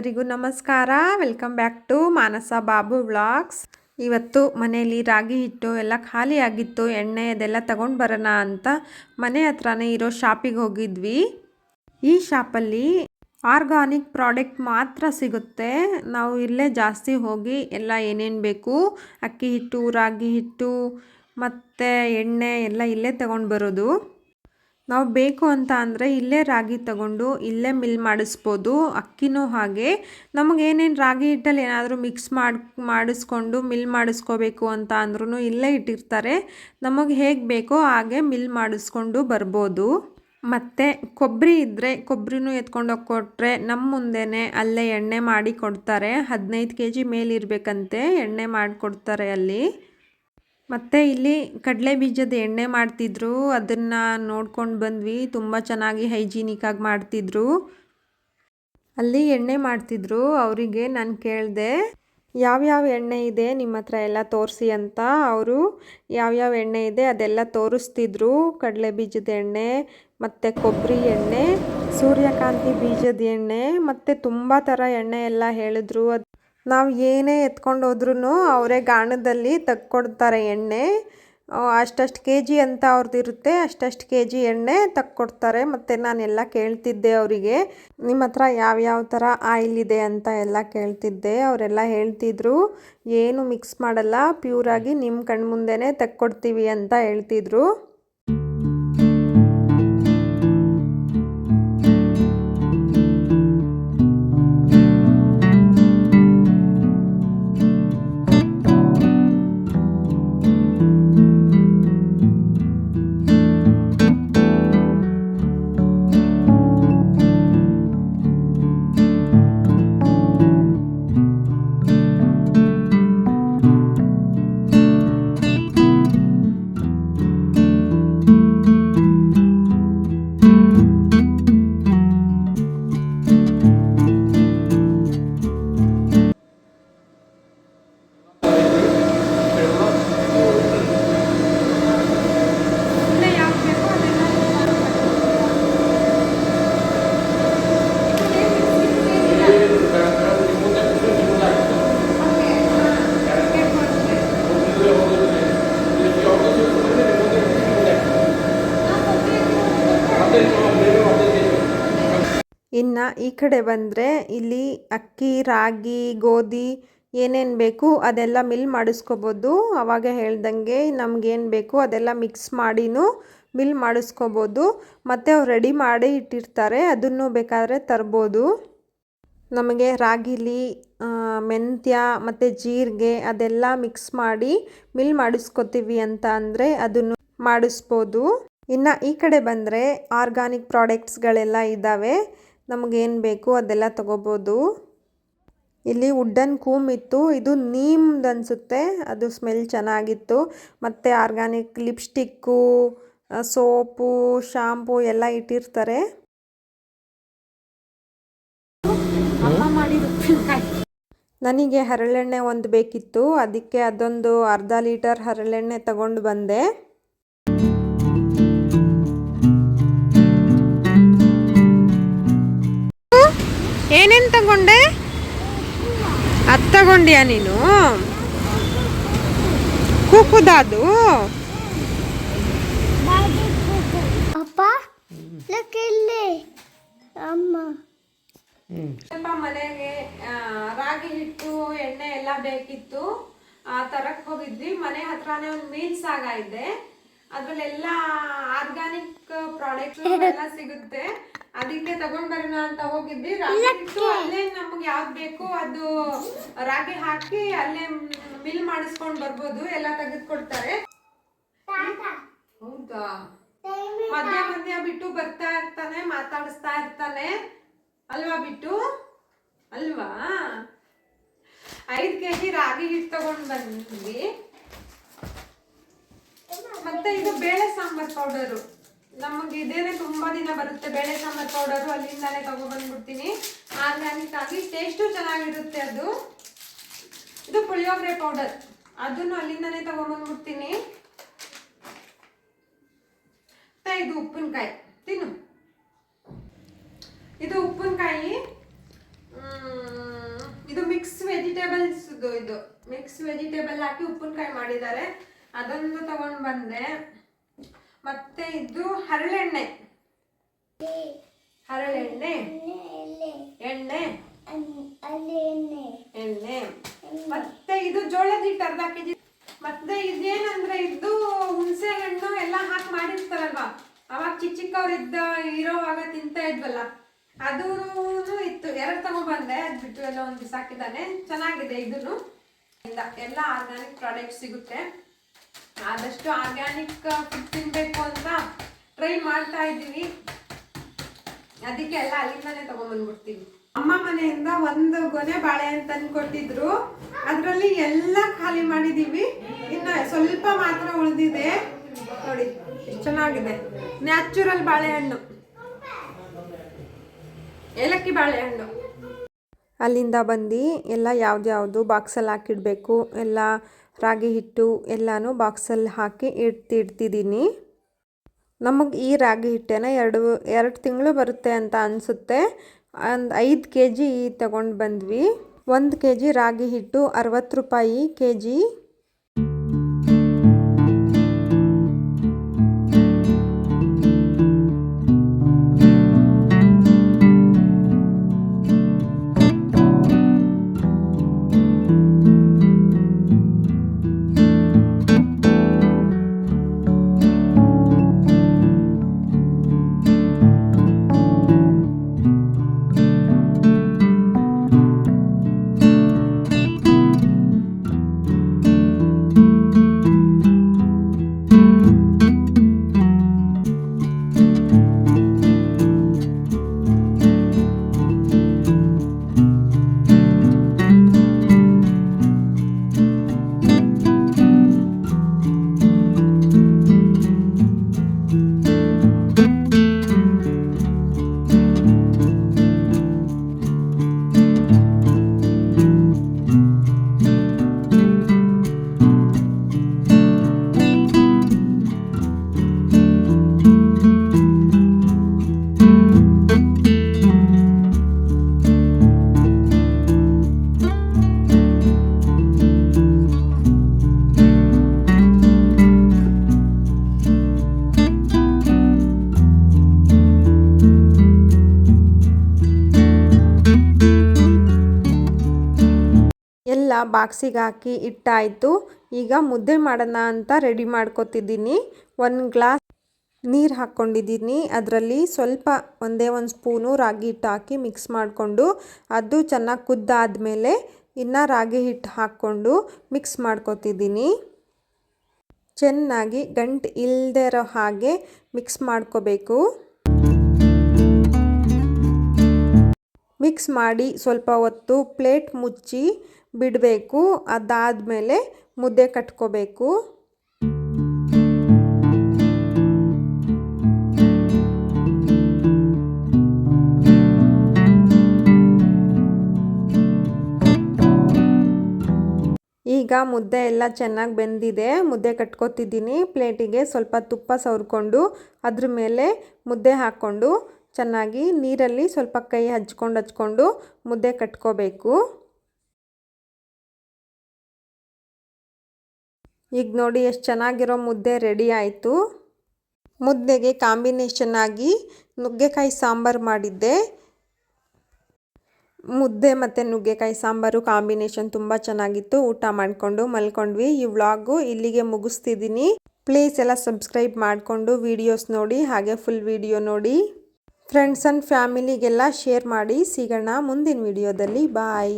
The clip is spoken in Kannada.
ಎಲ್ಲರಿಗೂ ನಮಸ್ಕಾರ. Welcome back to Manasa Babu vlogs ಇವತ್ತು ಮನೆಯಲ್ಲಿ ರಾಗಿ ಹಿಟ್ಟು ಎಲ್ಲ ಖಾಲಿ ಆಗಿತ್ತು, ಎಣ್ಣೆ ಅದೆಲ್ಲ ತಗೊಂಡು ಬರೋಣ ಅಂತ ಮನೆ ಹತ್ರನೇ ಇರೋ ಶಾಪಿಗೆ ಹೋಗಿದ್ವಿ. ಈ ಶಾಪಲ್ಲಿ ಆರ್ಗಾನಿಕ್ ಪ್ರಾಡಕ್ಟ್ ಮಾತ್ರ ಸಿಗುತ್ತೆ. ನಾವು ಇಲ್ಲೇ ಜಾಸ್ತಿ ಹೋಗಿ ಎಲ್ಲ ಏನೇನು ಬೇಕು, ಅಕ್ಕಿ ಹಿಟ್ಟು, ರಾಗಿ ಹಿಟ್ಟು ಮತ್ತು ಎಣ್ಣೆ ಎಲ್ಲ ಇಲ್ಲೇ ತಗೊಂಡು ಬರೋದು. ನಾವು ಬೇಕು ಅಂತ ಅಂದರೆ ಇಲ್ಲೇ ರಾಗಿ ತಗೊಂಡು ಇಲ್ಲೇ ಮಿಲ್ ಮಾಡಿಸ್ಬೋದು, ಅಕ್ಕಿನೂ ಹಾಗೆ. ನಮಗೆ ಏನೇನು ರಾಗಿ ಹಿಟ್ಟಲ್ಲಿ ಏನಾದರೂ ಮಿಕ್ಸ್ ಮಾಡಿ, ಮಾಡಿಸ್ಕೊಂಡು ಮಿಲ್ ಮಾಡಿಸ್ಕೋಬೇಕು ಅಂತ ಅಂದ್ರೂ ಇಲ್ಲೇ ಇಟ್ಟಿರ್ತಾರೆ. ನಮಗೆ ಹೇಗೆ ಬೇಕೋ ಹಾಗೆ ಮಿಲ್ ಮಾಡಿಸ್ಕೊಂಡು ಬರ್ಬೋದು. ಮತ್ತು ಕೊಬ್ಬರಿ ಇದ್ದರೆ ಕೊಬ್ಬರಿನೂ ಎತ್ಕೊಂಡು ಹೋಗಿ ಕೊಟ್ಟರೆ ನಮ್ಮ ಮುಂದೆನೇ ಅಲ್ಲೇ ಎಣ್ಣೆ ಮಾಡಿ ಕೊಡ್ತಾರೆ. ಹದಿನೈದು ಕೆ ಜಿ ಮೇಲಿರಬೇಕಂತೆ ಎಣ್ಣೆ ಮಾಡಿಕೊಡ್ತಾರೆ ಅಲ್ಲಿ. ಮತ್ತು ಇಲ್ಲಿ ಕಡಲೆ ಬೀಜದ ಎಣ್ಣೆ ಮಾಡ್ತಿದ್ರು. ಅದನ್ನು ನೋಡ್ಕೊಂಡು ಬಂದ್ವಿ. ತುಂಬ ಚೆನ್ನಾಗಿ ಹೈಜೀನಿಕ್ಕಾಗಿ ಮಾಡ್ತಿದ್ರು. ಅಲ್ಲಿ ಎಣ್ಣೆ ಮಾಡ್ತಿದ್ರು. ಅವರಿಗೆ ನಾನು ಕೇಳಿದೆ ಯಾವ್ಯಾವ ಎಣ್ಣೆ ಇದೆ ನಿಮ್ಮ ಹತ್ರ ಎಲ್ಲ ತೋರಿಸಿ ಅಂತ. ಅವರು ಯಾವ್ಯಾವ ಎಣ್ಣೆ ಇದೆ ಅದೆಲ್ಲ ತೋರಿಸ್ತಿದ್ರು. ಕಡಲೆ ಬೀಜದ ಎಣ್ಣೆ, ಮತ್ತು ಕೊಬ್ಬರಿ ಎಣ್ಣೆ, ಸೂರ್ಯಕಾಂತಿ ಬೀಜದ ಎಣ್ಣೆ, ಮತ್ತು ತುಂಬ ಥರ ಎಣ್ಣೆ ಎಲ್ಲ ಹೇಳಿದ್ರು. ಅದು ನಾವು ಏನೇ ಎತ್ಕೊಂಡು ಹೋದ್ರೂ ಅವರೇ ಗಾಣದಲ್ಲಿ ತಕ್ಕೊಡ್ತಾರೆ ಎಣ್ಣೆ. ಅಷ್ಟಷ್ಟು ಕೆ ಜಿ ಅಂತ ಅವ್ರದ್ದು ಇರುತ್ತೆ, ಅಷ್ಟಷ್ಟು ಕೆ ಜಿ ಎಣ್ಣೆ ತಕ್ಕೊಡ್ತಾರೆ. ಮತ್ತು ನಾನೆಲ್ಲ ಕೇಳ್ತಿದ್ದೆ ಅವರಿಗೆ, ನಿಮ್ಮ ಹತ್ರ ಯಾವ್ಯಾವ ಥರ ಆಯಿಲ್ ಇದೆ ಅಂತ ಎಲ್ಲ ಕೇಳ್ತಿದ್ದೆ. ಅವರೆಲ್ಲ ಹೇಳ್ತಿದ್ರು, ಏನು ಮಿಕ್ಸ್ ಮಾಡಲ್ಲ, ಪ್ಯೂರಾಗಿ ನಿಮ್ಮ ಕಣ್ಮುಂದೆ ತಕ್ಕೊಡ್ತೀವಿ ಅಂತ ಹೇಳ್ತಿದ್ರು. ಈ ಕಡೆ ಬಂದರೆ ಇಲ್ಲಿ ಅಕ್ಕಿ, ರಾಗಿ, ಗೋಧಿ ಏನೇನು ಬೇಕು ಅದೆಲ್ಲ ಮಿಲ್ ಮಾಡಿಸ್ಕೋಬೋದು. ಅವಾಗ ಹೇಳ್ದಂಗೆ ನಮಗೇನು ಬೇಕು ಅದೆಲ್ಲ ಮಿಕ್ಸ್ ಮಾಡಿನೂ ಮಿಲ್ ಮಾಡಿಸ್ಕೋಬೋದು. ಮತ್ತು ಅವ್ರು ರೆಡಿ ಮಾಡಿ ಇಟ್ಟಿರ್ತಾರೆ, ಅದನ್ನು ಬೇಕಾದರೆ ತರ್ಬೋದು. ನಮಗೆ ರಾಗಿಲಿ ಮೆಂತ್ಯ ಮತ್ತು ಜೀರಿಗೆ ಅದೆಲ್ಲ ಮಿಕ್ಸ್ ಮಾಡಿ ಮಿಲ್ ಮಾಡಿಸ್ಕೋತೀವಿ ಅಂತ ಅಂದರೆ ಅದನ್ನು ಮಾಡಿಸ್ಬೋದು. ಇನ್ನು ಈ ಕಡೆ ಬಂದರೆ ಆರ್ಗಾನಿಕ್ ಪ್ರಾಡಕ್ಟ್ಸ್ಗಳೆಲ್ಲ ಇದ್ದಾವೆ ನಮಗೇನು ಬೇಕು ಅದೆಲ್ಲ ತಗೋಬೋದು. ಇಲ್ಲಿ ವುಡ್ಡನ್ ಕೂಮ್ ಇತ್ತು ಇದು ನೀಮ್ದು ಅನಿಸುತ್ತೆ ಅದು ಸ್ಮೆಲ್ ಚೆನ್ನಾಗಿತ್ತು. ಮತ್ತು ಆರ್ಗ್ಯಾನಿಕ್ ಲಿಪ್ಸ್ಟಿಕ್ಕು ಸೋಪು ಶಾಂಪು ಎಲ್ಲ ಇಟ್ಟಿರ್ತಾರೆ. ನನಗೆ ಹರಳೆಣ್ಣೆ ಒಂದು ಬೇಕಿತ್ತು ಅದಕ್ಕೆ ಅದೊಂದು ಅರ್ಧ ಲೀಟರ್ ಹರಳೆಣ್ಣೆ ತಗೊಂಡು ಬಂದೆ. ತಗೊಂಡೆ? ಅದು ತಗೊಂಡ್ಯಾ ನೀನು? ಕೂಕುದಾದು? ಅಪ್ಪ ಅಮ್ಮ. ಸ್ವಲ್ಪ ಮನೆಗೆ ರಾಗಿ ಹಿಟ್ಟು ಎಣ್ಣೆ ಎಲ್ಲ ಬೇಕಿತ್ತು. ಆ ತರಕ್ ಹೋಗಿದ್ವಿ. ಮನೆ ಹತ್ರನೇ ಒಂದು ಮೀನ್ ಸಾಗ ಇದೆ. ಅದ್ರಲ್ಲೆಲ್ಲ ಆರ್ಗಾನಿಕ್ ಪ್ರಾಡಕ್ಟ್ಸ್ ಎಲ್ಲ ಸಿಗುತ್ತೆ. ಅದಕ್ಕೆ ತಗೊಂಡ್ ಬರೋಣ ಅಂತ ಹೋಗಿದ್ವಿ. ರಾಗಿ ಅಲ್ಲೇ ನಮ್ಗೆ ಯಾವ್ದು ಬೇಕು ಅದು ರಾಗಿ ಹಾಕಿ ಅಲ್ಲೇ ಮಿಲ್ ಮಾಡಿಸ್ಕೊಂಡ್ ಬರ್ಬೋದು ಎಲ್ಲ ತೆಗೆದು ಕೊಡ್ತಾರೆ ಹೌದಾ? ಮಧ್ಯ ಮಧ್ಯ ಬಿಟ್ಟು ಬರ್ತಾ ಇರ್ತಾನೆ ಮಾತಾಡಿಸ್ತಾ ಇರ್ತಾನೆ. ಅಲ್ವಾ ಬಿಟ್ಟು? ಅಲ್ವಾ? ಐದು ಕೆ ಜಿ ರಾಗಿ ಹಿಟ್ಟು ತಗೊಂಡ್ ಬಂದ್ವಿ. ಮತ್ತೆ ಇದು ಬೇಳೆ ಸಾಂಬಾರ್ ಪೌಡರು ನಮಗೆ ಇದೇನೆ ತುಂಬಾ ದಿನ ಬರುತ್ತೆ. ಬೇಳೆ ಸಾಂಬಾರ್ ಪೌಡರು ಅಲ್ಲಿಂದಾನೆ ತಗೊಬಂದ್ಬಿಡ್ತೀನಿ ಆರ್ಗ್ಯಾನಿಕ್ ಆಗಿ ಟೇಸ್ಟು ಚೆನ್ನಾಗಿರುತ್ತೆ ಅದು. ಇದು ಪುಳಿಯೋಗರೆ ಪೌಡರ್ ಅದನ್ನು ಅಲ್ಲಿಂದಾನೆ ತಗೊಬಂದ್ಬಿಡ್ತೀನಿ ಇದು ಉಪ್ಪಿನಕಾಯಿ. ತಿನ್ನು. ಇದು ಉಪ್ಪಿನಕಾಯಿ. ಇದು ಮಿಕ್ಸ್ ವೆಜಿಟೇಬಲ್ಸ್ ಇದು. ಮಿಕ್ಸ್ ವೆಜಿಟೇಬಲ್ ಹಾಕಿ ಉಪ್ಪಿನಕಾಯಿ ಮಾಡಿದ್ದಾರೆ. ಅದೊಂದು ತಗೊಂಡು ಬಂದೆ. ಮತ್ತೆ ಇದು ಹರಳೆಣ್ಣೆ. ಹರಳೆಣ್ಣೆ. ಎಣ್ಣೆ. ಎಣ್ಣೆ. ಮತ್ತೆ ಇದು ಜೋಳದ ಹಿಟ್ಟು ಅರ್ಧ ಕೆಜಿ ಮತ್ತೆ ಇದೇನಂದ್ರೆ ಇದು ಹುಣಸೆ ಹಣ್ಣು ಎಲ್ಲ ಹಾಕಿ ಮಾಡಿರ್ತಾರಲ್ವಾ? ಅವಾಗ ಚಿಕ್ಕ ಚಿಕ್ಕವ್ರಿದ್ದ ಇರೋವಾಗ ತಿಂತಾ ಇದ್ವಲ್ಲ. ಅದೂ ಇತ್ತು. ಎರಡು ತಗೊಂಡ್ಬಂದೆ ಅದು ಬಿಟ್ಟು ಎಲ್ಲ ಒಂದು ಬಿಸಾಕಿದ್ದಾನೆ ಚೆನ್ನಾಗಿದೆ ಇದನ್ನು ಎಲ್ಲ ಆರ್ಗ್ಯಾನಿಕ್ ಪ್ರಾಡಕ್ಟ್ ಸಿಗುತ್ತೆ. ಆದಷ್ಟು ಆರ್ಗ್ಯಾನಿಕ್ ಫುಡ್ ತಿನ್ಬೇಕು ಅಂತ ಟ್ರೈ ಮಾಡ್ತಾ ಇದ್ದೀವಿ. ಅದಕ್ಕೆ ಎಲ್ಲ ಅಲ್ಲಿಂದಾನೇ ತಗೊಂಡ್ಬಂದ್ಬಿಡ್ತೀವಿ ಅಮ್ಮ ಮನೆಯಿಂದ ಒಂದು ಗೊನೆ ಬಾಳೆ ಅಂತ ಕೊಟ್ಟಿದ್ರು ಅದರಲ್ಲಿ ಎಲ್ಲ ಖಾಲಿ ಮಾಡಿದೀವಿ. ಇನ್ನು ಸ್ವಲ್ಪ ಮಾತ್ರ ಉಳಿದಿದೆ. ನೋಡಿ ಚೆನ್ನಾಗಿದೆ. ನ್ಯಾಚುರಲ್ ಬಾಳೆಹಣ್ಣು ಏಲಕ್ಕಿ ಬಾಳೆಹಣ್ಣು ಅಲ್ಲಿಂದ ಬಂದು ಎಲ್ಲ ಯಾವ್ದ್ಯಾವುದು ಬಾಕ್ಸಲ್ಲಿ ಹಾಕಿಡಬೇಕು, ಎಲ್ಲ ರಾಗಿ ಹಿಟ್ಟು ಎಲ್ಲನೂ ಬಾಕ್ಸಲ್ಲಿ ಹಾಕಿ ಇಡ್ತಿಡ್ತಿದ್ದೀನಿ ನಮಗೆ ಈ ರಾಗಿ ಹಿಟ್ಟೇನ ಎರಡು ಎರಡು ತಿಂಗಳು ಬರುತ್ತೆ ಅಂತ ಅನಿಸುತ್ತೆ. ಒಂದು ಐದು ಕೆ ಜಿ ತಗೊಂಡು ಬಂದ್ವಿ. ಒಂದು ಕೆ ಜಿ ರಾಗಿ ಹಿಟ್ಟು ಅರವತ್ತು ರೂಪಾಯಿ ಕೆ ಜಿ ಬಾಕ್ಸಿಗೆ ಹಾಕಿ ಇಟ್ಟಾಯಿತು. ಈಗ ಮುದ್ದೆ ಮಾಡೋಣ ಅಂತ ರೆಡಿ ಮಾಡ್ಕೊತಿದ್ದೀನಿ. ಒಂದು ಗ್ಲಾಸ್ ನೀರು ಹಾಕ್ಕೊಂಡಿದ್ದೀನಿ. ಅದರಲ್ಲಿ ಸ್ವಲ್ಪ ಒಂದೇ ಒಂದು ಸ್ಪೂನು ರಾಗಿ ಹಿಟ್ಟು ಹಾಕಿ ಮಿಕ್ಸ್ ಮಾಡಿಕೊಂಡು, ಅದು ಚೆನ್ನಾಗಿ ಕುದ್ದಾದಮೇಲೆ ಇನ್ನು ರಾಗಿ ಹಿಟ್ಟು ಹಾಕ್ಕೊಂಡು ಮಿಕ್ಸ್ ಮಾಡ್ಕೊತಿದ್ದೀನಿ. ಚೆನ್ನಾಗಿ ಗಂಟು ಇಲ್ಲದೆ ಇರೋ ಹಾಗೆ ಮಿಕ್ಸ್ ಮಾಡ್ಕೋಬೇಕು. ಮಿಕ್ಸ್ ಮಾಡಿ ಸ್ವಲ್ಪ ಹೊತ್ತು ಪ್ಲೇಟ್ ಮುಚ್ಚಿ ಬಿಡಬೇಕು. ಅದಾದಮೇಲೆ ಮುದ್ದೆ ಕಟ್ಕೋಬೇಕು. ಈಗ ಮುದ್ದೆ ಎಲ್ಲ ಚೆನ್ನಾಗಿ ಬೆಂದಿದೆ. ಮುದ್ದೆ ಕಟ್ಕೋತಿದ್ದೀನಿ. ಪ್ಲೇಟಿಗೆ ಸ್ವಲ್ಪ ತುಪ್ಪ ಸವರ್ಕೊಂಡು ಅದ್ರ ಮೇಲೆ ಮುದ್ದೆ ಹಾಕ್ಕೊಂಡು ಚೆನ್ನಾಗಿ ನೀರಲ್ಲಿ ಸ್ವಲ್ಪ ಕೈ ಹಚ್ಕೊಂಡು ಹಚ್ಕೊಂಡು ಮುದ್ದೆ ಕಟ್ಕೋಬೇಕು. ಈಗ ನೋಡಿ ಎಷ್ಟು ಚೆನ್ನಾಗಿರೋ ಮುದ್ದೆ ರೆಡಿ ಆಯಿತು. ಮುದ್ದೆಗೆ ಕಾಂಬಿನೇಷನ್ ಆಗಿ ನುಗ್ಗೆಕಾಯಿ ಸಾಂಬಾರು ಮಾಡಿದ್ದೆ. ಮುದ್ದೆ ಮತ್ತು ನುಗ್ಗೆಕಾಯಿ ಸಾಂಬಾರು ಕಾಂಬಿನೇಷನ್ ತುಂಬ ಚೆನ್ನಾಗಿತ್ತು. ಊಟ ಮಾಡಿಕೊಂಡು ಮಲ್ಕೊಂಡ್ವಿ. ಈ ವ್ಲಾಗು ಇಲ್ಲಿಗೆ ಮುಗಿಸ್ತಿದ್ದೀನಿ. ಪ್ಲೀಸ್ ಎಲ್ಲ ಸಬ್ಸ್ಕ್ರೈಬ್ ಮಾಡಿಕೊಂಡು ವೀಡಿಯೋಸ್ ನೋಡಿ, ಹಾಗೆ ಫುಲ್ ವೀಡಿಯೋ ನೋಡಿ. ಫ್ರೆಂಡ್ಸ್ ಆ್ಯಂಡ್ ಫ್ಯಾಮಿಲಿಗೆಲ್ಲ ಶೇರ್ ಮಾಡಿ ಸಿಗೋಣ ಮುಂದಿನ ವಿಡಿಯೋದಲ್ಲಿ ಬಾಯ್